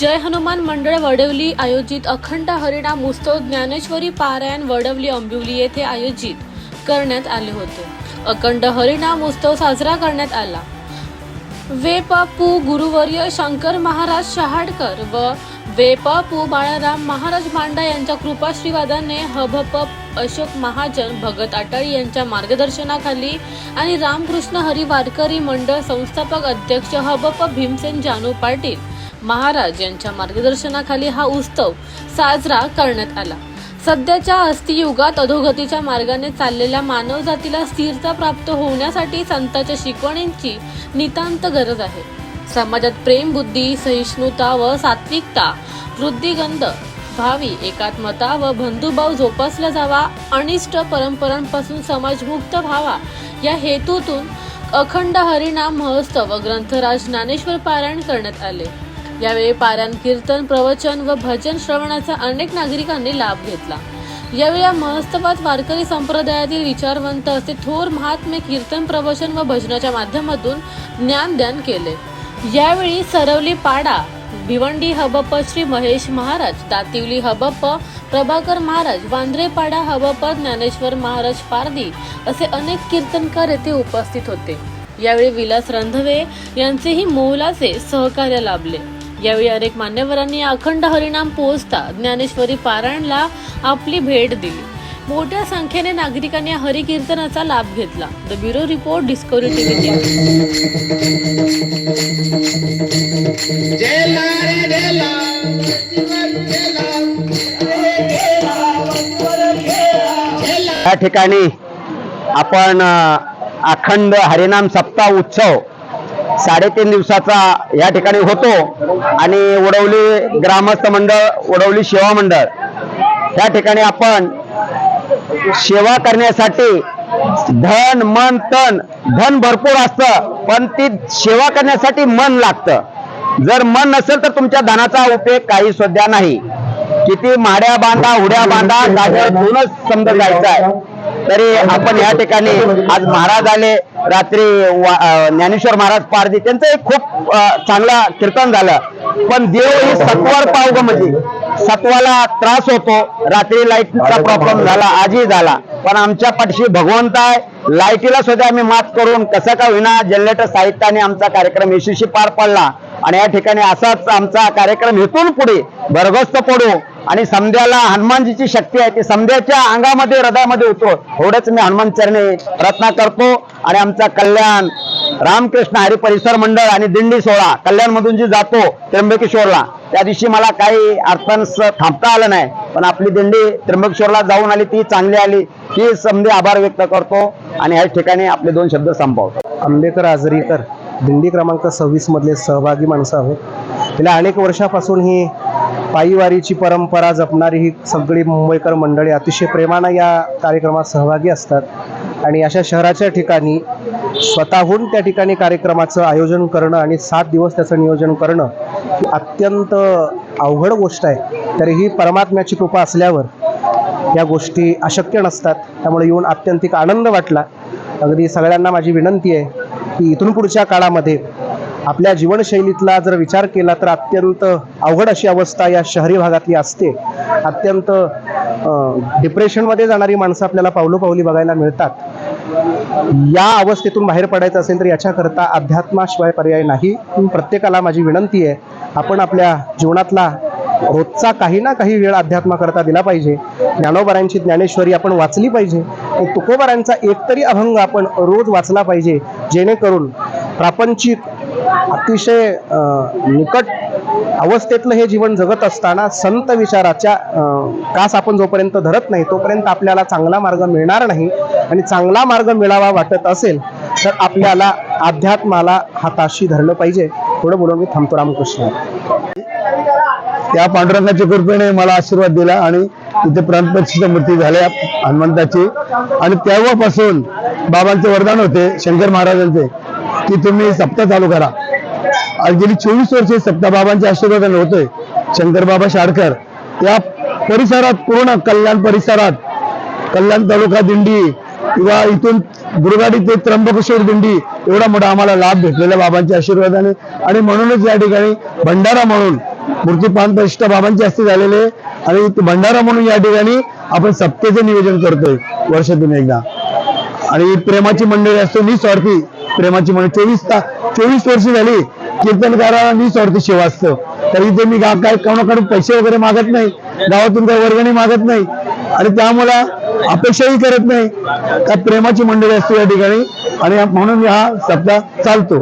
जय हनुमान मंडळ वडवली आयोजित अखंड हरिणाम उत्सव ज्ञानेश्वरी पारायण वडवली अंबिवली येथे आयोजित करण्यात आले होते. अखंड हरिणाम उत्सव साजरा करण्यात आला. वेपापू गुरुवर्य शंकर महाराज शहाडकर व वेपापू बाळाराम महाराज मांडा यांच्या कृपाश्रीवादाने हभप अशोक महाजन भगत अटाळी यांच्या मार्गदर्शनाखाली आणि रामकृष्ण हरी वारकरी मंडळ संस्थापक अध्यक्ष हबप भीमसेन जानू पाटील महाराज यांच्या मार्गदर्शनाखाली हा उत्सव साजरा करण्यात आला. सध्याच्या अस्थियुगात अधोगतीच्या मार्गाने चाललेल्या मानवजातीला स्थिरता प्राप्त होण्यासाठी संतांच्या शिकवणींची नितांत गरज आहे. समाजात प्रेम बुद्धी सहिष्णुता व सात्विकता वृद्धिगंध भावी एकात्मता व बंधुभाव जोपासला जावा अनिष्ट परंपरांपासून समाजमुक्त व्हावा. या हेतूतून अखंड हरिनाम महोत्सव व ग्रंथराज ज्ञानेश्वर पारायण करण्यात आले. यावेळी पारायण कीर्तन प्रवचन व भजन श्रवणाचा अनेक नागरिकांनी लाभ घेतला. यावेळी या महोत्सवात वारकरी संप्रदायातील विचारवंत असे थोर महात्मे कीर्तन प्रवचन व भजनाच्या माध्यमातून ज्ञानदान केले. यावेळी सरवली पाडा भिवंडी हबप श्री महेश महाराज दातिवली हबप प्रभाकर महाराज वांद्रेपाडा हबप ज्ञानेश्वर महाराज पारदी असे अनेक कीर्तनकार येथे उपस्थित होते. यावेळी विलास रंधवे यांचेही मोलाचे सहकार्य लाभले. यावेळी अनेक मान्यवरांनी अखंड हरिनाम पोहोचता ज्ञानेश्वरी पारायणला आपली भेट दिली. मोठ्या संख्येने नागरिकांनी या हरिकीर्तनाचा लाभ घेतला. The bureau report Discovery TV या ठिकाणी आपण अखंड हरिनाम सप्ताह उत्सव साडेतीन दिवसाचा या ठिकाणी होतो आणि उडवली ग्रामस्थ मंडळ उडवली सेवा मंडळ. या ठिकाणी आपण सेवा करण्यासाठी धन मन तन धन भरपूर असतं पण ती सेवा करण्यासाठी मन लागतं. जर मन नसेल तर तुमच्या धनाचा उपयोग काही सध्या नाही. किती माड्या बांधा उड्या बांधा जागेवर दोनच समजा जायचं आहे. तरी आपण या ठिकाणी आज महाराज आले रात्री ज्ञानेश्वर महाराज पारदी त्यांचं एक खूप चांगला कीर्तन झालं. पण देव ही सत्वार पावग म्हणजे. सत्वाला त्रास होतो. रात्री लाईटचा प्रॉब्लेम झाला आजही झाला. पण आमच्या पाठीशी भगवंत आहे. लाईटीला सुद्धा आम्ही मात करून कसं का होईना जनरेटर साहित्याने आमचा कार्यक्रम यशस्वी पार पडला. आणि या ठिकाणी असाच आमचा कार्यक्रम इथून पुढे भरगस्त पडू. आणि समध्याला हनुमानजीची शक्ती आहे ती समध्याच्या अंगामध्ये हृदयामध्ये होतो एवढंच मी हनुमान चरणी प्रार्थना करतो. आणि आमचा कल्याण रामकृष्ण हरी परिसर मंडळ आणि दिंडी सोहळा कल्याण मधून जी जातो त्र्यंबकेश्वरला त्या दिवशी मला काही अर्थांस थांबता आलं नाही. पण आपली दिंडी त्र्यंबकेश्वरला जाऊन आली ती चांगली आली ही समधी आभार व्यक्त करतो आणि या ठिकाणी आपले दोन शब्द संपवतो. आंबेकर आजरीकर दिंडी क्रमांक सव्वीस मधले सहभागी माणसं आहोत. गेल्या अनेक वर्षापासून ही पायीवारीची परंपरा जपणारी ही सगळी मुंबईकर मंडळी अतिशय प्रेमानं या कार्यक्रमात सहभागी असतात. आणि अशा शहराच्या ठिकाणी स्वतःहून त्या ठिकाणी कार्यक्रमाचं आयोजन करणं आणि सात दिवस त्याचं नियोजन करणं ही अत्यंत अवघड गोष्ट आहे. तरीही परमात्म्याची कृपा असल्यावर या गोष्टी अशक्य नसतात. त्यामुळे येऊन आत्यंतिक आनंद वाटला. अगदी सगळ्यांना माझी विनंती आहे की इथून पुढच्या काळामध्ये आपल्या जीवनशैलीतला जर विचार केला तर अत्यंत अवघड अशी अवस्था या शहरी भागातली असते. अत्यंत डिप्रेशनमध्ये जाणारी माणसं आपल्याला पावलोपावली बघायला मिळतात. या अवस्थेतून बाहेर पडायचं असेल तर याच्याकरता अध्यात्माशिवाय पर्याय नाही. प्रत्येकाला माझी विनंती आहे आपण आपल्या जीवनातला रोजचा काही ना काही वेळ अध्यात्माकरता दिला पाहिजे. ज्ञानोबरांची ज्ञानेश्वरी आपण वाचली पाहिजे. आणि तुकोबरांचा एकतरी अभंग आपण रोज वाचला पाहिजे जेणेकरून प्रापंचिक अतिशय निकट अवस्थेतलं हे जीवन जगत असताना संत विचाराच्या कास आपण जोपर्यंत धरत नाही तोपर्यंत आपल्याला चांगला मार्ग मिळणार नाही. आणि चांगला मार्ग मिळावा वाटत असेल तर आपल्याला अध्यात्माला हाताशी धरलं पाहिजे. थोडं बोलून मी थांबतो रामकृष्ण. त्या पांडुरंगाच्या कृपेने मला आशीर्वाद दिला आणि तिथे प्राणप्रतिष्ठ मूर्ती झाल्या हनुमंताची. आणि तेव्हापासून बाबांचे वरदान होते शंकर महाराजांचे की तुम्ही सप्ताह चालू करा. आणि गेली चोवीस वर्षे सप्ताह बाबांच्या आशीर्वादाने होतोय. शंकर बाबा शाडकर त्या परिसरात पूर्ण कल्याण परिसरात कल्याण तालुका दिंडी किंवा इथून दुर्गाडी ते त्र्यंबकेश्वर दिंडी एवढा मोठा आम्हाला लाभ भेटलेला बाबांच्या आशीर्वादाने. आणि म्हणूनच या ठिकाणी भंडारा म्हणून मूर्ती पान बाबांचे बाबांची हस्ते झालेले आणि भंडारा म्हणून या ठिकाणी आपण सप्तेचं निवेदन करतोय वर्षातून एकदा. आणि प्रेमाची मंडळी असतो निस्वार्थी प्रेमाची मंडळी चोवीस ता चोवीस वर्ष झाली कीर्तनकाराला निस्वार्थी सेवा असतं. तर इथे मी गा- काय कोणाकडून पैसे वगैरे मागत नाही गावातून काही वर्गणी मागत नाही. आणि त्यामुळे अपेक्षाही करत नाही. का प्रेमाची मंडळी असते या ठिकाणी. आणि म्हणून हा सप्ताह चालतो.